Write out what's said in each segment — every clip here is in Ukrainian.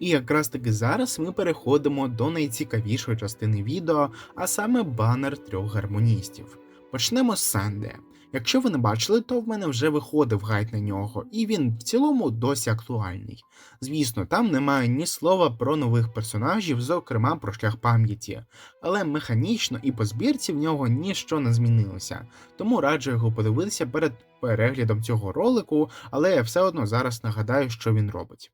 І якраз таки зараз ми переходимо до найцікавішої частини відео, а саме банер трьох гармоністів. Почнемо з Санде. Якщо ви не бачили, то в мене вже виходив гайд на нього, і він в цілому досі актуальний. Звісно, там немає ні слова про нових персонажів, зокрема про шлях пам'яті, але механічно і по збірці в нього ніщо не змінилося, тому раджу його подивитися перед переглядом цього ролику, але я все одно зараз нагадаю, що він робить.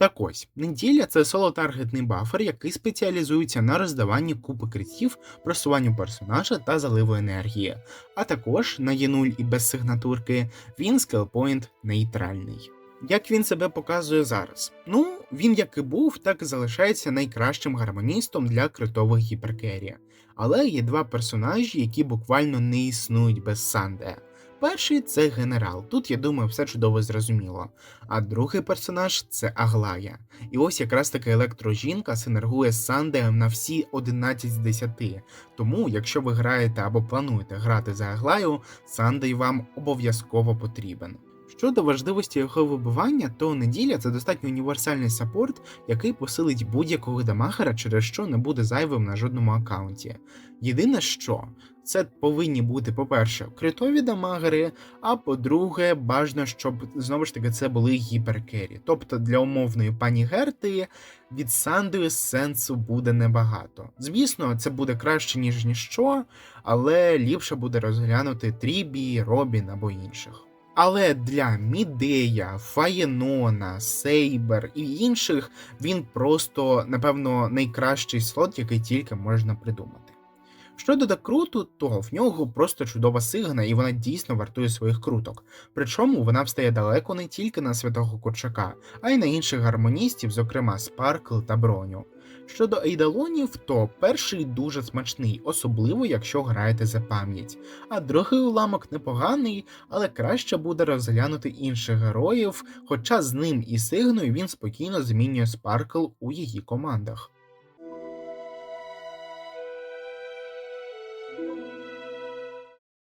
Так ось, неділя це соло-таргетний бафер, який спеціалізується на роздаванні купи критів, просуванню персонажа та заливу енергії, а також на Є0 і без сигнатурки він скелпоінт нейтральний. Як він себе показує зараз? Ну, він як і був, так і залишається найкращим гармоністом для критових гіперкері. Але є два персонажі, які буквально не існують без Санде. Перший це генерал, тут я думаю, все чудово зрозуміло. А другий персонаж це Аглая. І ось якраз таки електрожінка синергує з Сандеєм на всі 11 з 10. Тому, якщо ви граєте або плануєте грати за Аглаю, Сандей вам обов'язково потрібен. Щодо важливості його вибивання, то неділя це достатньо універсальний саппорт, який посилить будь-якого дамагера, через що не буде зайвим на жодному аккаунті. Єдине що, це повинні бути, по-перше, критові дамагери, а по-друге, бажано, щоб знову ж таки це були гіперкері. Тобто для умовної пані Герти від Сандою сенсу буде небагато. Звісно, це буде краще, ніж ніщо, але ліпше буде розглянути Трібі, Робін або інших. Але для Мідея, Фаєнона, Сейбер і інших він просто, напевно, найкращий слот, який тільки можна придумати. Щодо декруту, то в нього просто чудова сигна, і вона дійсно вартує своїх круток. Причому вона встає далеко не тільки на святого Курчака, а й на інших гармоністів, зокрема Спаркл та Броню. Щодо ейдалонів, то перший дуже смачний, особливо якщо граєте за пам'ять, а другий уламок непоганий, але краще буде розглянути інших героїв, хоча з ним і сигною він спокійно змінює Спаркл у її командах. Thank you.